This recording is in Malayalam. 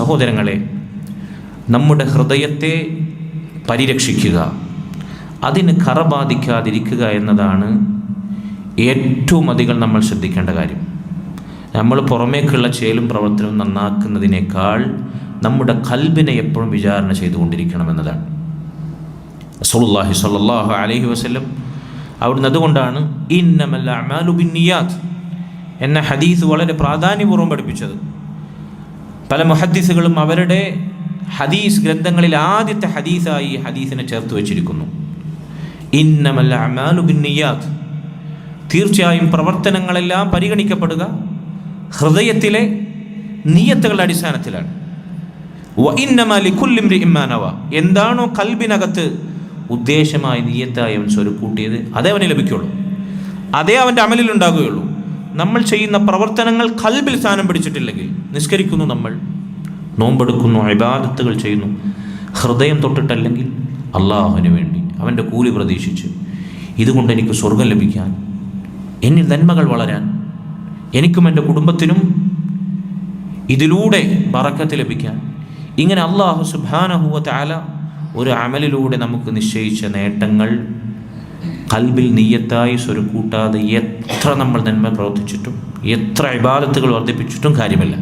സഹോദരങ്ങളെ നമ്മുടെ ഹൃദയത്തെ പരിരക്ഷിക്കുക. അതിന് കറ ബാധിക്കാതിരിക്കുക എന്നതാണ് ഏറ്റവും അധികം നമ്മൾ ശ്രദ്ധിക്കേണ്ട കാര്യം. നമ്മൾ പുറമേക്കുള്ള ചേലും പ്രവർത്തനവും നന്നാക്കുന്നതിനേക്കാൾ നമ്മുടെ കൽബിനെ എപ്പോഴും വിചാരണ ചെയ്തുകൊണ്ടിരിക്കണമെന്നതാണ് റസൂലുള്ളാഹി സ്വല്ലല്ലാഹു അലൈഹി വസല്ലം അവിടുന്ന് അതുകൊണ്ടാണ് ഇന്നമല്ല അമാലു ബിന്നിയാത്ത് എന്ന ഹദീസ് വളരെ പ്രാധാന്യപൂർവം പഠിപ്പിച്ചത്. പല മുഹദ്ദീസുകളും അവരുടെ ഹദീസ് ഗ്രന്ഥങ്ങളിൽ ആദ്യത്തെ ഹദീസായി ഈ ഹദീസിനെ ചേർത്ത് വെച്ചിരിക്കുന്നു. ഇന്നമല്ല തീർച്ചയായും പ്രവർത്തനങ്ങളെല്ലാം പരിഗണിക്കപ്പെടുക ഹൃദയത്തിലെ നീയത്തുകളുടെ അടിസ്ഥാനത്തിലാണ്. ഇമ്മാനവ എന്താണോ കൽബിനകത്ത് ഉദ്ദേശമായി നീയത്തായി അവൻ സ്വരുക്കൂട്ടിയത് അതേ അവന് ലഭിക്കുള്ളൂ. അതേ അവന്റെ അമലിൽ ഉണ്ടാകുകയുള്ളൂ നമ്മൾ ചെയ്യുന്ന പ്രവർത്തനങ്ങൾ കൽബിൽ സ്ഥാനം പിടിച്ചിട്ടില്ലെങ്കിൽ നിസ്കരിക്കുന്നു നമ്മൾ നോമ്പെടുക്കുന്നു അബാദത്തുകൾ ചെയ്യുന്നു. ഹൃദയം തൊട്ടിട്ടല്ലെങ്കിൽ അള്ളാഹുവിന് വേണ്ടി അവന്റെ കൂലി പ്രതീക്ഷിച്ച്. ഇതുകൊണ്ട് എനിക്ക് സ്വർഗം ലഭിക്കാൻ എന്നിൽ നന്മകൾ വളരാൻ എനിക്കും എന്റെ കുടുംബത്തിനും ഇതിലൂടെ ബറക്കത്ത് ലഭിക്കാൻ. ഇങ്ങനെ അള്ളാഹു സുബാനഹുവ താല ഒരു അമലിലൂടെ നമുക്ക് നിശ്ചയിച്ച നേട്ടങ്ങൾ കൽബിൽ നീയത്തായി സ്വരുക്കൂട്ടാതെ എത്ര നമ്മൾ നന്മ പ്രവർത്തിച്ചിട്ടും എത്ര ഇബാദത്തുകൾ വർദ്ധിപ്പിച്ചിട്ടും കാര്യമില്ല.